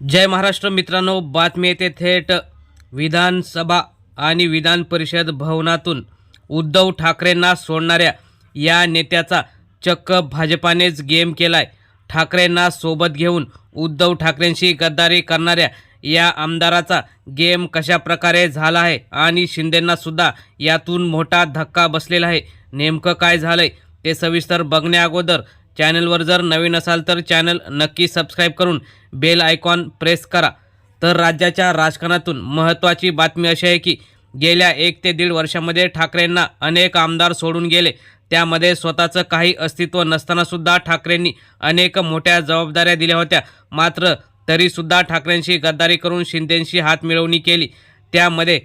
जय महाराष्ट्र मित्रांनो बातमी येते थेट. विधानसभा आणि विधान परिषद भवनातून उद्धव ठाकरेंना सोडणाऱ्या या नेत्याचा चक्क भाजपानेच गेम केलाय. ठाकरेंना सोबत घेऊन उद्धव ठाकरेंशी गद्दारी करणाऱ्या या आमदाराचा गेम कशा प्रकारे झाला आहे आणि शिंदेंनासुद्धा यातून मोठा धक्का बसलेला आहे. नेमकं काय झालं आहे ते सविस्तर बघण्याअगोदर चॅनलवर जर नवीन असाल तर चॅनल नक्की सबस्क्राईब करून बेल आयकॉन प्रेस करा. तर राज्याच्या राजकारणातून महत्त्वाची बातमी अशी आहे की गेल्या एक ते दीड वर्षामध्ये ठाकरेंना अनेक आमदार सोडून गेले. त्यामध्ये स्वतःचं काही अस्तित्व नसतानासुद्धा ठाकरेंनी अनेक मोठ्या जबाबदाऱ्या दिल्या होत्या. मात्र तरीसुद्धा ठाकरेंशी गद्दारी करून शिंदेंशी हात मिळवणी केली. त्यामध्ये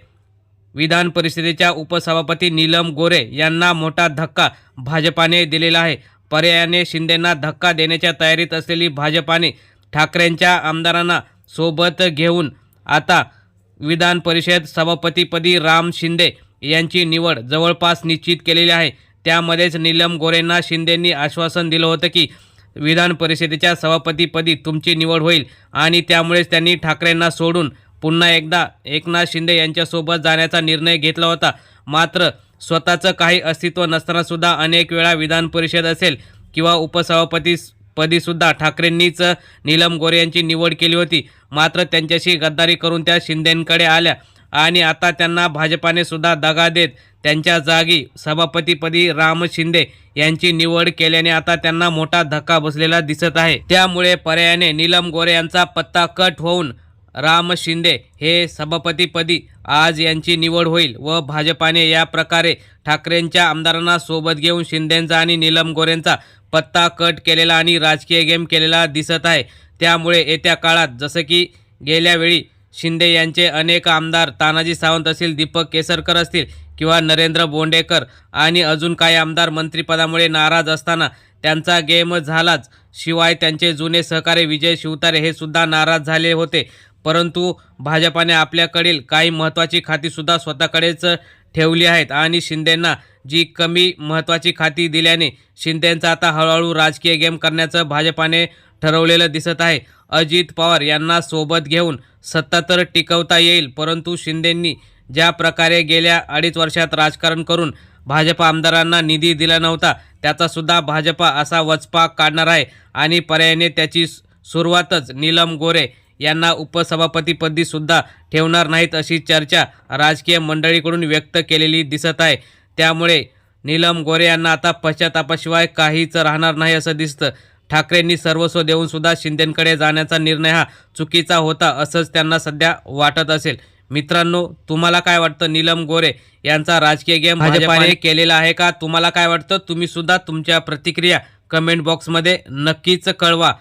विधान परिषदेच्या उपसभापती नीलम गोरे यांना मोठा धक्का भाजपाने दिलेला आहे. पर्यायाने शिंदेंना धक्का देण्याच्या तयारीत असलेली भाजपाने ठाकरेंच्या आमदारांना सोबत घेऊन आता विधान परिषद सभापतीपदी राम शिंदे यांची निवड जवळपास निश्चित केलेली आहे. त्यामध्येच नीलम गोरेंना शिंदेंनी आश्वासन दिलं होतं की विधान परिषदेच्या सभापतीपदी तुमची निवड होईल आणि त्यामुळेच त्यांनी ठाकरेंना सोडून पुन्हा एकदा एकनाथ शिंदे यांच्यासोबत जाण्याचा निर्णय घेतला होता. मात्र स्वतःचं काही अस्तित्व नसताना सुद्धा अनेक वेळा विधान परिषद असेल किंवा उपसभापती पदीसुद्धा ठाकरेंनीच नीलम गोरे यांची निवड केली होती. मात्र त्यांच्याशी गद्दारी करून त्या शिंदेंकडे आल्या आणि आता त्यांना भाजपाने सुद्धा दगा देत त्यांच्या जागी सभापतीपदी राम शिंदे यांची निवड केल्याने आता त्यांना मोठा धक्का बसलेला दिसत आहे. त्यामुळे पर्यायाने नीलम गोरे यांचा पत्ता कट होऊन राम शिंदे हे सभापतीपदी आज यांची निवड होईल व भाजपाने या प्रकारे ठाकरेंच्या आमदारांना सोबत घेऊन शिंदेंचा आणि नीलम गोरेंचा पत्ता कट केलेला आणि राजकीय गेम केलेला दिसत आहे. त्यामुळे येत्या काळात जसं की गेल्यावेळी शिंदे यांचे अनेक आमदार तानाजी सावंत असतील दीपक केसरकर असतील किंवा नरेंद्र बोंडेकर आणि अजून काही आमदार मंत्रिपदामुळे नाराज असताना त्यांचा गेम झालाच. शिवाय त्यांचे जुने सहकारी विजय शिवतारे हे सुद्धा नाराज झाले होते. परंतु भाजपाने आपल्याकडील काही महत्त्वाची खातीसुद्धा स्वतःकडेच ठेवली आहेत. आणि शिंदेंना जी कमी महत्त्वाची खाती दिल्याने शिंदेंचा आता हळूहळू राजकीय गेम करण्याचं भाजपाने ठरवलेलं दिसत आहे. अजित पवार यांना सोबत घेऊन सत्ता तर टिकवता येईल परंतु शिंदेंनी ज्या प्रकारे गेल्या अडीच वर्षात राजकारण करून भाजप आमदारांना निधी दिला नव्हता त्याचासुद्धा भाजपा असा वचपा काढणार आहे. आणि पर्यायाने त्याची सुरुवातच नीलम गोरे यांना उपसभापतीपदी सुद्धा ठेवणार नाहीत अशी चर्चा राजकीय मंडळीकडून व्यक्त केलेली दिसत आहे. त्यामुळे नीलम गोरे यांना आता पश्चातापाशिवाय काहीच राहणार नाही असं दिसतं. ठाकरेंनी सर्वस्व देऊन सुद्धा शिंदेंकडे जाण्याचा निर्णय हा चुकीचा होता असंच त्यांना सध्या वाटत असेल. मित्रांनो तुम्हाला काय वाटतं? नीलम गोरे यांचा राजकीय गेम भाजपाने केलेला आहे का? तुम्हाला काय वाटतं? तुम्ही सुद्धा तुमच्या प्रतिक्रिया कमेंट बॉक्समध्ये नक्कीच कळवा.